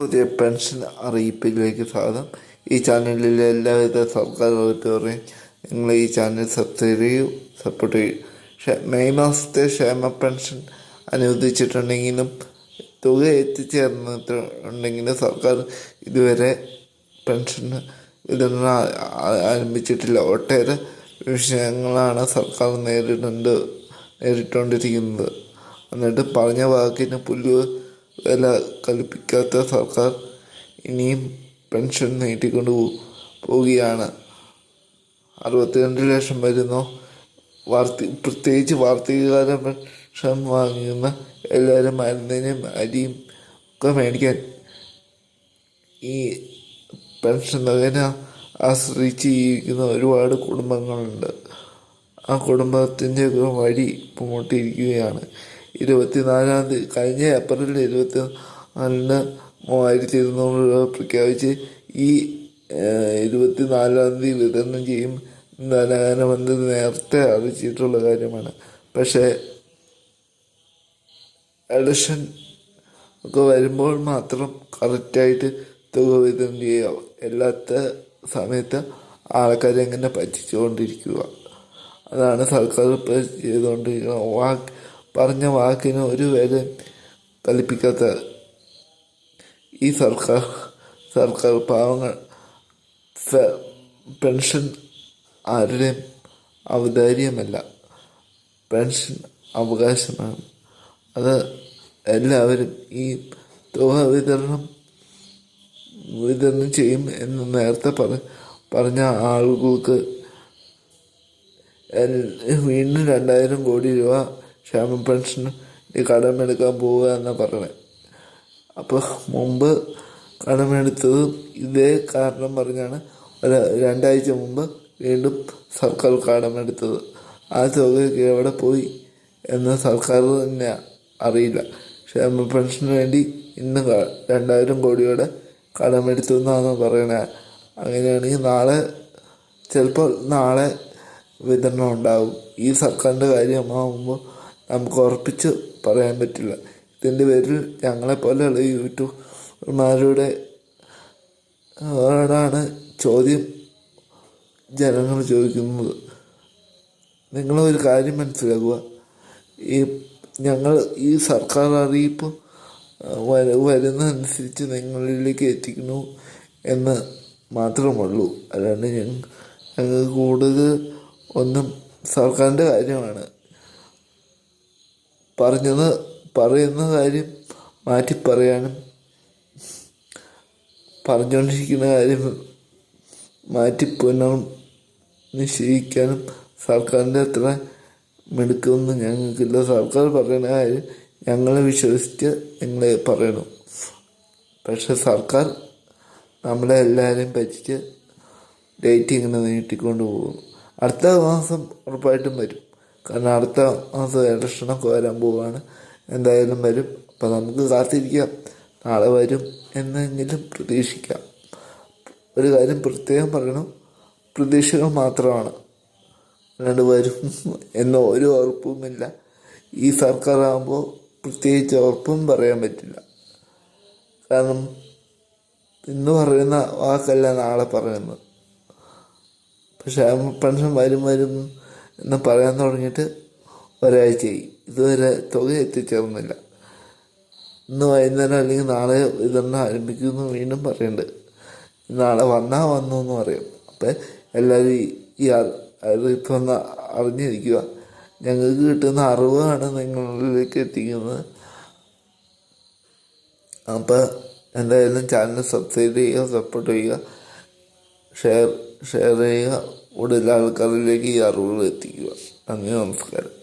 പുതിയ പെൻഷൻ അറിയിപ്പിലേക്ക് സ്വാഗതം. ഈ ചാനലിലെ എല്ലാവിധ സർക്കാർ ഓഡിറ്റോറിയം നിങ്ങൾ ഈ ചാനൽ സബ്സ്ക്രൈബ് ചെയ്യൂ സപ്പോർട്ട് ചെയ്യൂ. മെയ് മാസത്തെ ക്ഷേമ പെൻഷൻ അനുവദിച്ചിട്ടുണ്ടെങ്കിലും തുക എത്തിച്ചേർന്നിട്ടുണ്ടെങ്കിലും സർക്കാർ ഇതുവരെ പെൻഷൻ വിതരണം ആരംഭിച്ചിട്ടില്ല. ഒട്ടേറെ വിഷയങ്ങളാണ് സർക്കാർ നേരിടുന്നത് നേരിട്ടുകൊണ്ടിരിക്കുന്നത്. എന്നിട്ട് പറഞ്ഞ വാക്കിന് പുല്ല് വില കൽപ്പിക്കാത്ത സർക്കാർ ഇനിയും പെൻഷൻ നീട്ടിക്കൊണ്ടു പോവുകയാണ്. അറുപത്തിരണ്ട് ലക്ഷം വരുന്നു. വാർത്തി പ്രത്യേകിച്ച് വാർത്തകാല പെൻഷൻ വാങ്ങുന്ന എല്ലാവരും മരുന്നിനും അരിയും ഒക്കെ മേടിക്കാൻ ഈ പെൻഷൻ തുകനെ ആശ്രയിച്ച് ജീവിക്കുന്ന ഒരുപാട് കുടുംബങ്ങളുണ്ട്. ആ കുടുംബത്തിന്റെ വഴി ഇപ്പോൾ മുട്ടിയിരിക്കുകയാണ് ഇരുപത്തിനാലാം തീയതി കഴിഞ്ഞ ഏപ്രിൽ ഇരുപത്തി നാലിന് മൂവായിരത്തി ഇരുന്നൂറ് രൂപ പ്രഖ്യാപിച്ച് ഈ ഇരുപത്തിനാലാം തീയതി വിതരണം ചെയ്യും ധനകാര്യമന്ത്രി നേരത്തെ അറിയിച്ചിട്ടുള്ള കാര്യമാണ്. പക്ഷേ എലക്ഷൻ ഒക്കെ വരുമ്പോൾ മാത്രം കറക്റ്റായിട്ട് തുക വിതരണം ചെയ്യുക. അല്ലാത്ത സമയത്ത് ആൾക്കാരെ എങ്ങനെ പറ്റിച്ചുകൊണ്ടിരിക്കുക. അതാണ് സർക്കാർ ഇപ്പോൾ ചെയ്തുകൊണ്ടിരിക്കുന്നത്. വാക്ക് പറഞ്ഞ വാക്കിന് ഒരു വില കൽപ്പിക്കാത്ത ഈ സർക്കാർ സർക്കാർ പാവങ്ങൾ പെൻഷൻ ആരുടെയും ഔദാര്യമല്ല. പെൻഷൻ അവകാശമാണ്. അത് എല്ലാവരും ഈ തുക വിതരണം വിതരണം ചെയ്യും എന്ന് നേരത്തെ പറ പറഞ്ഞ ആളുകൾക്ക് വീണ്ടും രണ്ടായിരം കോടി രൂപ ക്ഷേമ പെൻഷൻ കടമെടുക്കാൻ പോവുക എന്നാണ് പറഞ്ഞത് അപ്പോൾ മുമ്പ് കടമെടുത്തത് ഇതേ കാരണം പറഞ്ഞാണ് ഒരു രണ്ടാഴ്ച മുമ്പ് വീണ്ടും സർക്കാർ കടമെടുത്തത്. ആ തുകയ്ക്ക് എവിടെ പോയി എന്ന് സർക്കാർ തന്നെ അറിയില്ല. ക്ഷേമ പെൻഷന് വേണ്ടി ഇന്ന് രണ്ടായിരം കോടിയുടെ കടമെടുത്തു എന്നാണ് പറയണത് അങ്ങനെയാണെങ്കിൽ നാളെ ചിലപ്പോൾ നാളെ വിതരണം ഉണ്ടാവും. ഈ സർക്കാരിന്റെ കാര്യമാകുമ്പോൾ നമുക്ക് ഉറപ്പിച്ച് പറയാൻ പറ്റില്ല. ഇതിന്റെ പേരിൽ ഞങ്ങളെപ്പോലെയുള്ള യൂട്യൂബർമാരുടെ ാണ് ചോദ്യം ജനങ്ങൾ ചോദിക്കുന്നത്? നിങ്ങളൊരു കാര്യം മനസ്സിലാക്കുക. ഈ ഞങ്ങൾ ഈ സർക്കാർ അറിയിപ്പ് വര വരുന്നതനുസരിച്ച് നിങ്ങളിലേക്ക് എത്തിക്കുന്നു എന്ന് മാത്രമുള്ളൂ. അല്ലാണ്ട് ഞങ്ങൾ കൂടുതൽ ഒന്നും സർക്കാരിന്റെ കാര്യമാണ്. പറഞ്ഞത് പറയുന്ന കാര്യം മാറ്റി പറയാനും പറഞ്ഞുകൊണ്ടിരിക്കുന്ന കാര്യം മാറ്റി പുനർ നിശ്ചയിക്കാനും സർക്കാരിന്റെ അത്ര മിടുക്കൊന്നും ഞങ്ങൾക്കില്ല. സർക്കാർ പറയുന്ന കാര്യം ഞങ്ങളെ വിശ്വസിച്ച് നിങ്ങളെ പറയണം. പക്ഷെ സർക്കാർ നമ്മളെ എല്ലാവരെയും പറ്റിച്ച് ഡേറ്റ് ഇങ്ങനെ നീട്ടിക്കൊണ്ട് പോകുന്നു. അടുത്ത മാസം ഉറപ്പായിട്ടും വരും. കാരണം അടുത്ത മാസം ഇലക്ഷനൊക്കെ വരാൻ പോവുകയാണ് എന്തായാലും വരും. അപ്പം നമുക്ക് കാത്തിരിക്കാം. നാളെ വരും എന്നെങ്കിലും പ്രതീക്ഷിക്കാം. ഒരു കാര്യം പ്രത്യേകം പറയണം. പ്രതീക്ഷകൾ മാത്രമാണ്. അല്ലാണ്ട് വരും എന്ന ഒരു ഉറപ്പുമില്ല. ഈ സർക്കാരാകുമ്പോൾ പ്രത്യേകിച്ച് ഉറപ്പും പറയാൻ പറ്റില്ല. കാരണം ഇന്ന് പറയുന്ന വാക്കല്ല നാളെ പറയുന്നത്. പക്ഷെ പെൻഷൻ വരും വരും എന്ന് പറയാൻ തുടങ്ങിയിട്ട് ഒരാഴ്ചയായി. ഇതുവരെ തുക എത്തിച്ചേർന്നില്ല. ഇന്ന് വൈകുന്നേരം അല്ലെങ്കിൽ നാളെ ഇതെണ്ണം ആരംഭിക്കുമെന്ന് വീണ്ടും പറയുന്നുണ്ട് നാളെ വന്നാൽ വന്നു എന്ന് പറയും. അപ്പം എല്ലാവരും ഈ- അറിയിപ്പ് ഒന്ന് അറിഞ്ഞിരിക്കുക. ഞങ്ങൾക്ക് കിട്ടുന്ന അറിവാണ് നിങ്ങളിലേക്ക് എത്തിക്കുന്നത്. അപ്പോൾ എന്തായാലും ചാനൽ സബ്സ്ക്രൈബ് ചെയ്യുക സപ്പോർട്ട് ചെയ്യുക ഷെയർ ഷെയർ ചെയ്യുക. കൂടുതൽ ആൾക്കാരിലേക്ക് ഈ അറിവുകൾ എത്തിക്കുക. നന്ദി നമസ്കാരം